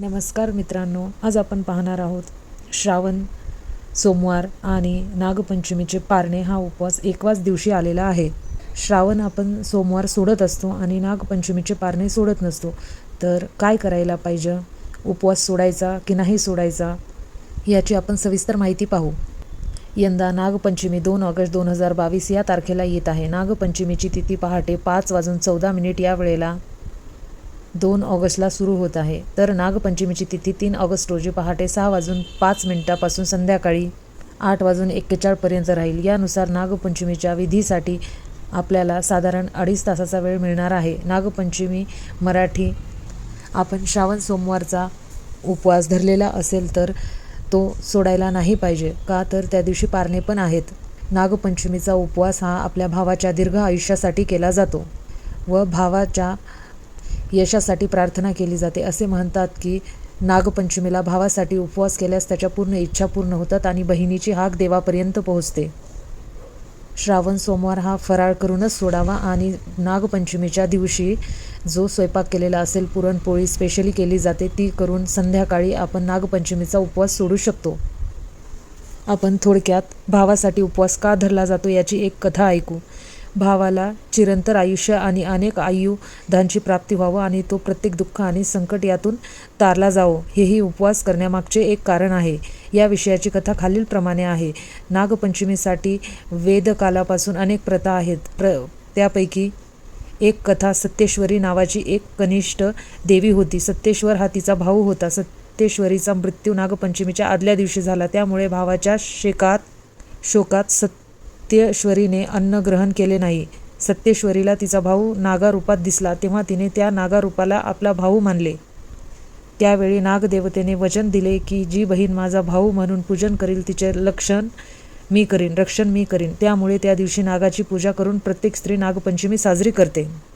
नमस्कार मित्रांनो आज आपण पाहणार आहोत श्रावण सोमवार आणि नागपंचमीचे पारणे हा उपवास एकवाच दिवशी आलेला आहे. श्रावण आपण सोमवार सोडत असतो आणि नागपंचमीचे पारणे सोडत नसतो. तर काय करायला पाहिजे? उपवास सोडायचा की नाही सोडायचा? याची आपण सविस्तर माहिती पाहू. यंदा नागपंचमी दोन ऑगस्ट दोन हजार बावीस या तारखेला येत आहे. नागपंचमीची तिथी पहाटे पाच वाजून चौदा मिनिट या वेळेला दोन ऑगस्टला सुरू होत आहे. तर नागपंचमीची तिथी तीन ऑगस्ट रोजी पहाटे सहा वाजून पाच मिनिटापासून संध्याकाळी आठ वाजून एक्केचाळपर्यंत राहील. यानुसार नागपंचमीच्या विधीसाठी आपल्याला साधारण अडीच तासाचा वेळ मिळणार आहे. नागपंचमी मराठी आपण श्रावण सोमवारचा उपवास धरलेला असेल तर तो सोडायला नाही पाहिजे. का तर त्या दिवशी पारणे पण आहेत. नागपंचमीचा उपवास हा आपल्या भावाच्या दीर्घ आयुष्यासाठी केला जातो व भावाच्या यशासाठी प्रार्थना केली जाते असे म्हणतात की नागपंचमीला भावासाठी उपवास केल्यास त्याच्या पूर्ण इच्छा पूर्ण होतात आणि बहिणीची हाक देवापर्यंत पोहोचते. श्रावण सोमवार हा फराळ करूनच सोडावा आणि नागपंचमीच्या दिवशी जो स्वयंपाक केलेला असेल पुरणपोळी स्पेशली केली जाते ती करून संध्याकाळी आपण नागपंचमीचा उपवास सोडू शकतो. आपण थोडक्यात भावासाठी उपवास का धरला जातो याची एक कथा ऐकू. भावाला चिरंतर आयुष्य आणि अनेक आयुधांची प्राप्ती व्हावं आणि तो प्रत्येक दुःख आणि संकट यातून तारला जावो हेही उपवास करण्यामागचे एक कारण आहे. या विषयाची कथा खालीलप्रमाणे आहे. नागपंचमीसाठी वेदकालापासून अनेक प्रथा आहेत. प्र त्यापैकी एक कथा सत्येश्वरी नावाची एक कनिष्ठ देवी होती. सत्येश्वर हा तिचा भाऊ होता. सत्येश्वरीचा मृत्यू नागपंचमीच्या आदल्या दिवशी झाला. त्यामुळे भावाच्या शेकात शोकात सत्येश्वरीने अन्न ग्रहण केले नाही. सत्येश्वरीला तिचा भाऊ नागारूपात दिसला तेव्हा तिने त्या नागारूपाला आपला भाऊ मानले. त्यावेळी नागदेवतेने वचन दिले की जी बहीण माझा भाऊ म्हणून पूजन करील तिचे लक्षण मी करीन रक्षण मी करीन. त्यामुळे त्या दिवशी नागाची पूजा करून प्रत्येक स्त्री नागपंचमी साजरी करते.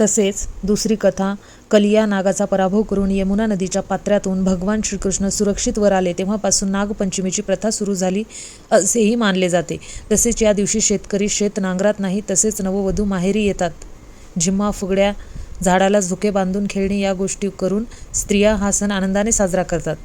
तसेच दुसरी कथा कलिया नागाचा पराभव करून यमुना नदीच्या पात्रातून भगवान श्रीकृष्ण सुरक्षित वर आले तेव्हापासून नागपंचमीची प्रथा सुरू झाली असेही मानले जाते. तसेच या दिवशी शेतकरी शेत नांगरात नाही तसेच नववधू माहेरी येतात. झिम्मा फुगड्या झाडाला झुके बांधून खेळणे या गोष्टी करून स्त्रिया हा सण आनंदाने साजरा करतात.